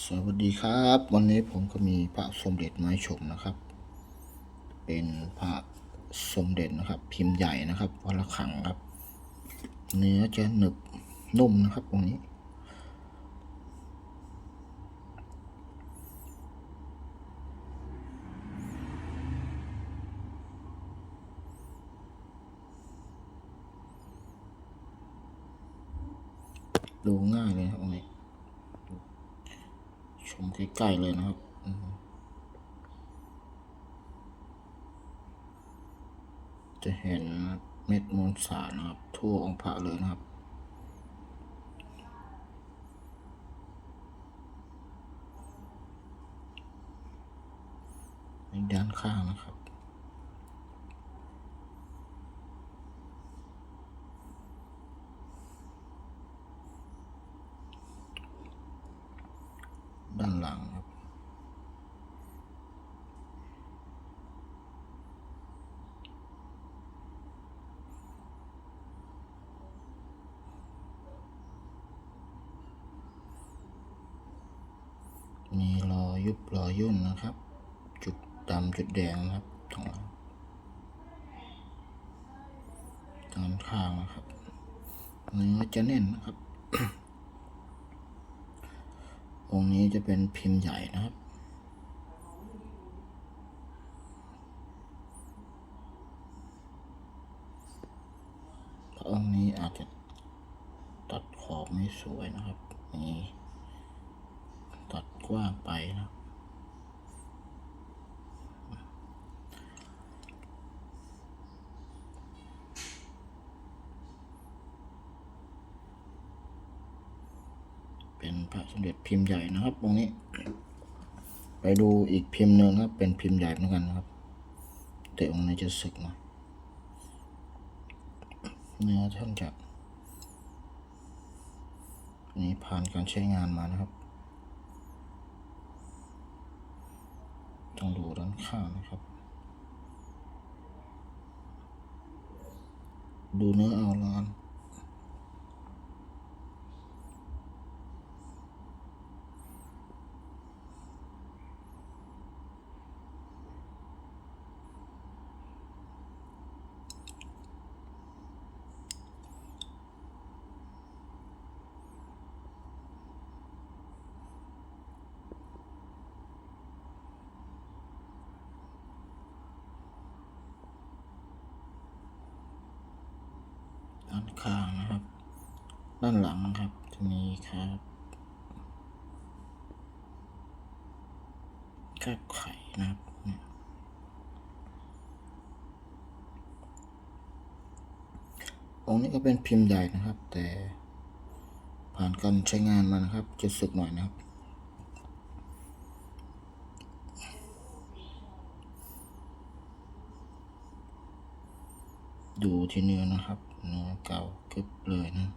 สวัสดีครับ วันนี้ผมก็มีพระสมเด็จไมาให้ชมนะครับ เป็นพระสมเด็จนะครับ พิมพ์ใหญ่นะครับวัละขังครับ เนื้อจะหนึบนุ่มนะครับตรงนี้ ดูง่ายเลยครับตรงนี้ ชมใกล้ๆเลยนะครับจะเห็นเม็ดมวลสารนะครับ ทั่วองค์พระเลยนะครับในด้านข้างนะครับานหลังครับ มีรอยยุบรอยย่นนะครับ จุดดำจุดแดงนะครับตรงหลังด้านข้างนะครับเนื้อจะแน่นนะครับ องค์นี้จะเป็นพิมพ์ใหญ่นะครับพระองค์นี้อาจจะตัดขอบไม่สวยนะครับ นี่ ตัดกว้างไปนะ พระสมเด็จพิมพ์ใหญ่นะครับตรงนี้ ไปดูอีกพิมพ์หนึ่งครับ เป็นพิมพ์ใหญ่เหมือนกันนะครับ แต่องค์นี้จะสึกหนะเนื้อท่านจะนี้ผ่านการใช้งานมานะครับ ต้องดูด้านข้างนะครับ ดูเนื้อเอาละกันด้าน ข้างนะครับ ด้านหลังนะครับจะมีครับแก้ไข่นะครับองค์นี้ก็เป็นพิมพ์ใหญ่นะครับ แต่ผ่านการใช้งานมานะครับ จะสึกหน่อยนะครับ ดูที่เนื้อนะครับเนื้อเก่ากึบเลยนะ